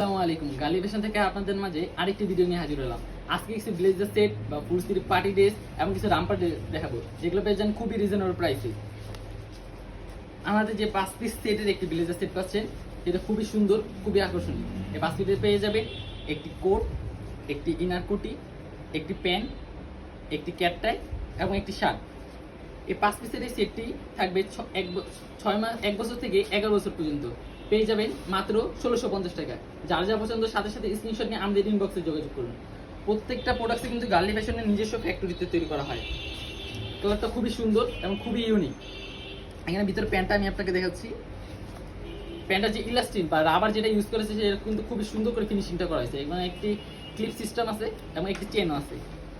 আসসালামু আলাইকুম। গালি থেকে আপনাদের মাঝে আরেকটি ভিডিও নিয়ে হাজির হলাম। আজকে কিছু ব্লেজার সেট বা পার্টি ড্রেস এবং কিছু রামপার দেখাবো, যেগুলো পেয়ে যান খুবই রিজনেবল প্রাইসে আমাদের যে পাঁচ পিস সেটের একটি ব্লেজার সেট পাচ্ছেন খুবই সুন্দর, খুবই আকর্ষণীয়। এই পাঁচ পিসে পেয়ে যাবে একটি কোট একটি ইনার কোটি একটি প্যান্ট একটি ক্যাপটাই এবং একটি শার্ট এই পাঁচ পিসের এই সেটটি থাকবে এক ছয় মাস এক বছর থেকে এগারো বছর পর্যন্ত। পেয়ে যাবেন মাত্র ষোলোশো পঞ্চাশ টাকা। যার যা পছন্দ, সাথে সাথে স্ক্রিনশট নিয়ে আমাদের ইনবক্সে যোগাযোগ করুন। প্রত্যেকটা প্রোডাক্টে কিন্তু গার্লি ফ্যাশনের নিজস্ব ফ্যাক্টরিতে তৈরি করা হয়। কালারটা খুবই সুন্দর এবং খুবই ইউনিক এখানে ভিতরে প্যান্টটা আমি আপনাকে দেখাচ্ছি। প্যান্টটা যে ইলাস্টিন বা রাবার যেটা ইউজ করেছে সেটা কিন্তু খুবই সুন্দর করে ফিনিশিংটা করা হয়েছে। এবং একটি ক্লিপ সিস্টেম আছে এবং একটি চেনও আছে।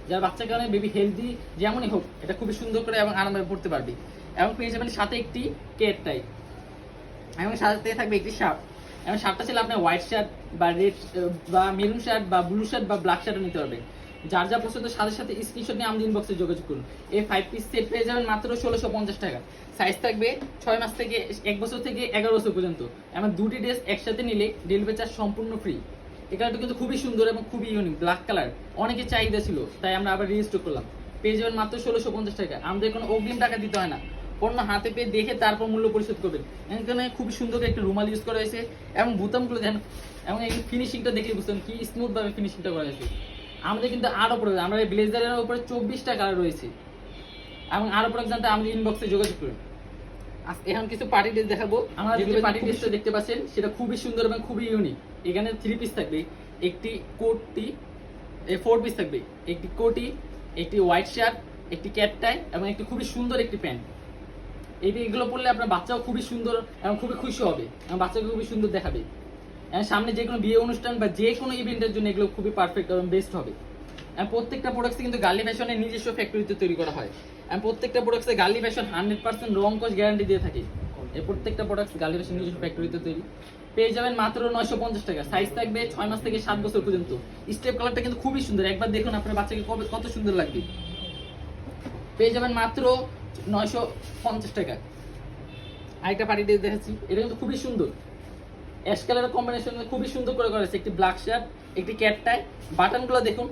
যার বাচ্চার কারণে বেবি হেলদি যেমনই হোক, এটা খুবই সুন্দর করে এবং আরামে পড়তে পারবে। এবং পেয়ে যাবেন সাথে একটি কেট টাই এবং সাথে থাকবে একটি শার্ট। এবং শার্টটা ছিল আপনার হোয়াইট শার্ট বা রেড বা মেরুন শার্ট বা ব্লু শার্ট বা ব্ল্যাক শার্টও নিতে পারবেন। যার যা পছন্দ সাথে সাথে স্ক্রিনশট নিয়ে আমাদের ইনবক্সে যোগাযোগ করুন। এই ফাইভ পিস সেট পেয়ে যাবেন মাত্র ষোলোশো পঞ্চাশ টাকা। সাইজ থাকবে ছয় মাস থেকে এক বছর থেকে এগারো বছর পর্যন্ত। এবং দুটি ড্রেস একসাথে নিলে ডেলিভারি চার্জ সম্পূর্ণ ফ্রি এই কালারটা কিন্তু খুবই সুন্দর এবং খুবই ইউনিক ব্ল্যাক কালার অনেকের চাহিদা ছিল, তাই আমরা আবার রেজিস্টার করলাম। পেয়ে যাবেন মাত্র ষোলোশো পঞ্চাশ টাকা। আমাদের কোনো অগ্রিম টাকা দিতে হয় না। পণ্য হাতে পেয়ে দেখে তারপর মূল্য পরিশোধ করবেন। এখানে খুবই সুন্দর একটা রুমাল ইউজ করা হয়েছে এবং বোতামগুলো দেন এবং এই ফিনিশিংটা দেখলে বুঝতেন কি স্মুথ ভাবে ফিনিশিংটা করা হয়েছে। আমাদের কিন্তু আরও প্রয়োজন আমরা এই ব্লেজারের উপরে চব্বিশটা কালার রয়েছে। এবং আরও প্রয়োজন জানতে আমাদের ইনবক্সে যোগাযোগ করুন। এখন কিছু পার্টি ড্রেস দেখাবো। আমরা যে পার্টি ড্রেসটা দেখতে পাচ্ছেন সেটা খুবই সুন্দর এবং খুবই ইউনিক এখানে থ্রি পিস থাকবে একটি কোটটি ফোর পিস থাকবে একটি কোটি একটি হোয়াইট শার্ট একটি ক্যাট টাই এবং একটি খুবই সুন্দর একটি প্যান্ট এই এগুলো পরলে আপনার বাচ্চাও খুবই সুন্দর এবং খুবই খুশি হবে এবং বাচ্চাকে খুবই সুন্দর দেখাবে। এবং সামনে যে কোনো বিয়ে অনুষ্ঠান বা যে কোনো ইভেন্টের জন্য এগুলো খুবই পারফেক্ট এবং বেস্ট হবে। এবং প্রত্যেকটা প্রোডাক্টস কিন্তু গার্লি ফ্যাশনের নিজস্ব ফ্যাক্টরিতে তৈরি করা হয়। এবং প্রত্যেকটা প্রোডাক্টসে গার্লি ফ্যাশন হান্ড্রেড পার্সেন্ট রং কস গ্যারান্টি দিয়ে থাকে। এই প্রত্যেকটা প্রোডাক্টস গার্লি ফ্যাশন নিজস্ব ফ্যাক্টরিতে তৈরি। পেয়ে যাবেন মাত্র নয়শো পঞ্চাশ টাকা। সাইজ থাকবে ছয় মাস থেকে সাত বছর পর্যন্ত। স্টেপ কালারটা কিন্তু খুবই সুন্দর। একবার দেখুন আপনার বাচ্চাকে কবে কত সুন্দর লাগবে। পেয়ে যাবেন মাত্র নয়শো পঞ্চাশ টাকা। আরেকটা পার্টি ড্রেস দেখাচ্ছি। এটা কিন্তু খুবই সুন্দর। অ্যাশ কালারের কম্বিনেশন খুবই সুন্দর করে করেছে একটি ব্ল্যাক শার্ট একটি ক্যাট টাই বাটনগুলো দেখুন।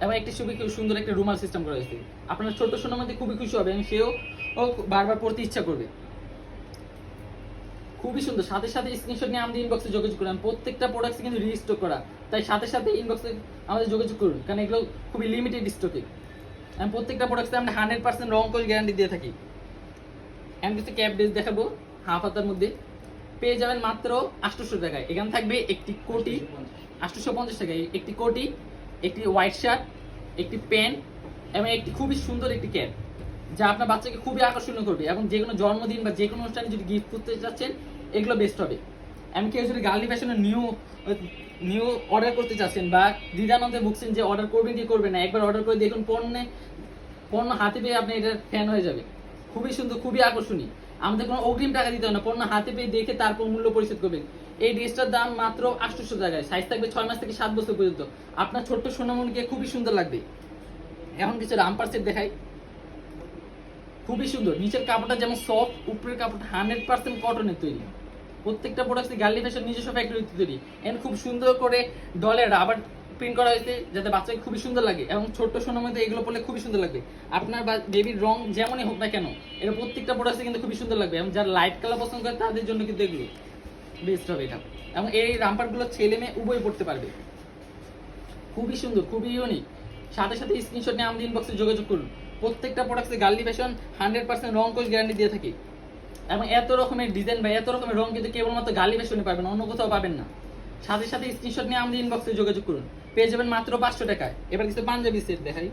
এবং একটি খুবই খুব সুন্দর একটা রুমাল সিস্টেম করা হয়েছে। আপনার ছোট সোনার মধ্যে খুবই খুশি হবে এবং সেও ও বারবার পড়তে ইচ্ছা করবে। খুবই সুন্দর। সাথে সাথে স্ক্রিনশট নিয়ে আমাদের ইনবক্সে যোগাযোগ করুন। প্রত্যেকটা প্রোডাক্টস কিন্তু রিস্টক করা। তাই সাথে সাথে ইনবক্সে আমাদের যোগাযোগ করুন। কারণ এগুলো খুবই লিমিটেড স্টকে আমি প্রত্যেকটা প্রোডাক্টসে আমরা হান্ড্রেড পার্সেন্ট রং কোচ গ্যারান্টি দিয়ে থাকি। আমি কিছু ক্যাব ড্রেস দেখাবো হাফ হাতার মধ্যে। পেয়ে যাবেন মাত্র আটশোশো টাকায়। এখানে থাকবে একটি কোটি আটশোশো পঞ্চাশ টাকায়। একটি কোটি, একটি হোয়াইট শার্ট একটি প্যান্ট এবং একটি খুবই সুন্দর একটি ক্যাপ যা আপনার বাচ্চাকে খুবই আকর্ষণীয় করবে এবং যে কোনো জন্মদিন বা যে কোনো অনুষ্ঠানে যদি গিফট করতে চাচ্ছেন, এগুলো বেস্ট হবে। এমনকি যদি গার্লি ফ্যাশনের নিউ নিউ অর্ডার করতে চাচ্ছেন বা দ্বিধানন্দে ভুগছেন যে অর্ডার করবেন কি করবেন না, একবার অর্ডার করে দেখুন পণ্যে পণ্য হাতে পেয়ে আপনি এটার ফ্যান হয়ে যাবে খুবই সুন্দর, খুবই আকর্ষণীয়। আমাদের কোনো অগ্রিম টাকা দিতে হয় না, পণ্য হাতে পেয়ে দেখে তারপর মূল্য পরিশোধ করবেন। এই ড্রেসটার দাম মাত্র আটশোশো টাকায় সাইজ থাকবে ছয় মাস থেকে সাত বছর পর্যন্ত। আপনার ছোট্ট সোনামণিকে খুবই সুন্দর লাগবে। এখন কিছু রামপার সেট দেখাই। খুবই সুন্দর, নিচের কাপড়টা যেমন সফট উপরের কাপড়টা হান্ড্রেড পার্সেন্ট কটনের তৈরি। প্রত্যেকটা প্রোডাক্ট গার্লি ফ্যাশন নিজস্ব ফ্যাক্টরিতে তৈরি। এন খুব সুন্দর করে ডলে রাবার প্রিন্ট করা হয়েছে যাতে বাচ্চাকে খুবই সুন্দর লাগে এবং ছোট্ট সোনার মধ্যে এগুলো পড়লে খুবই সুন্দর লাগবে। আপনার বেবির রং যেমনই হোক না কেন এটা প্রত্যেকটা প্রোডাক্টে কিন্তু খুবই সুন্দর লাগবে এবং যারা লাইট কালার পছন্দ করে তাদের জন্য কিন্তু এগুলো বেস্ট হবে এটা। এবং এই রামপারগুলো ছেলে মেয়ে উভয় পড়তে পারবে। খুবই সুন্দর, খুবই ইউনিক সাথে সাথে স্ক্রিনশট নিয়ে আমাদের ইনবক্সে যোগাযোগ করুন। প্রত্যেকটা প্রোডাক্টে গার্লি ফ্যাশন হান্ড্রেড পার্সেন্ট রং কোচ গ্যারান্টি দিয়ে থাকি। এবং এত রকমের ডিজাইন বা এত রকমের রং কিন্তু কেবলমাত্র গার্লি ফ্যাশনে পাবেন, অন্য কোথাও পাবেন না। সাথে সাথে স্ক্রিনশট নিয়ে আমাদের ইনবক্সে যোগাযোগ করুন। পেয়ে যাবেন মাত্র পাঁচশো টাকায়। এবার কিছু পাঞ্জাবি সেট দেখাই।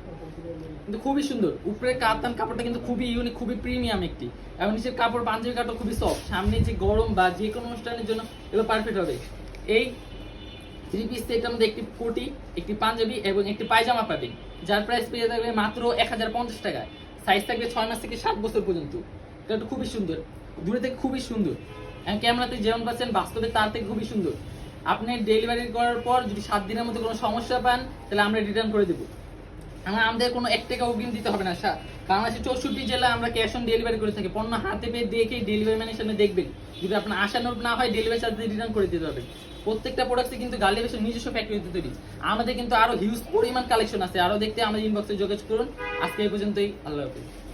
কিন্তু খুবই সুন্দর। উপরে কাতান কাপড়টা কিন্তু খুবই ইউনিক খুবই প্রিমিয়াম একটি। এবং নিচের কাপড়, পাঞ্জাবি কাপড় খুবই সফট সামনে যে গরম বা যে কোনো অনুষ্ঠানের জন্য এগুলো পারফেক্ট হবে। এই থ্রি পিস সেটের মধ্যে একটি কোটি, একটি পাঞ্জাবি এবং একটি পায়জামা পাবেন। যার প্রাইস পেয়ে যাবে মাত্র এক হাজার পঞ্চাশ টাকায়। সাইজ থাকবে ছয় মাস থেকে সাত বছর পর্যন্ত। এটা খুবই সুন্দর। দূরে থেকে খুবই সুন্দর। ক্যামেরাতে যেমন পাচ্ছেন, বাস্তবে তার থেকে খুবই সুন্দর। আপনি ডেলিভারি করার পর যদি সাত দিনের মধ্যে কোনো সমস্যা পান, তাহলে আমরা রিটার্ন করে দেবো। আমরা আমাদের কোনো এক টাকা অগ্রিম দিতে হবে না সা- বাংলাদেশের চৌষট্টি জেলা আমরা ক্যাশ অন ডেলিভারি করে থাকি। পণ্য হাতে পেয়ে দেখে ডেলিভারি ম্যানের সামনে দেখবেন। যদি আপনার আশানুরূপ না হয় ডেলিভারি চার্জ রিটার্ন করে দিতে হবে। প্রত্যেকটা প্রোডাক্টে কিন্তু গার্লি বেশি নিজস্ব ফ্যাক্টরিতে তৈরি। আমাদের কিন্তু আরও হিউজ পরিমাণ কালেকশন আছে। আরও দেখতে আমাদের ইনবক্সে যোগাযোগ করুন। আজকে এই পর্যন্তই। আল্লাহ হাফিজ।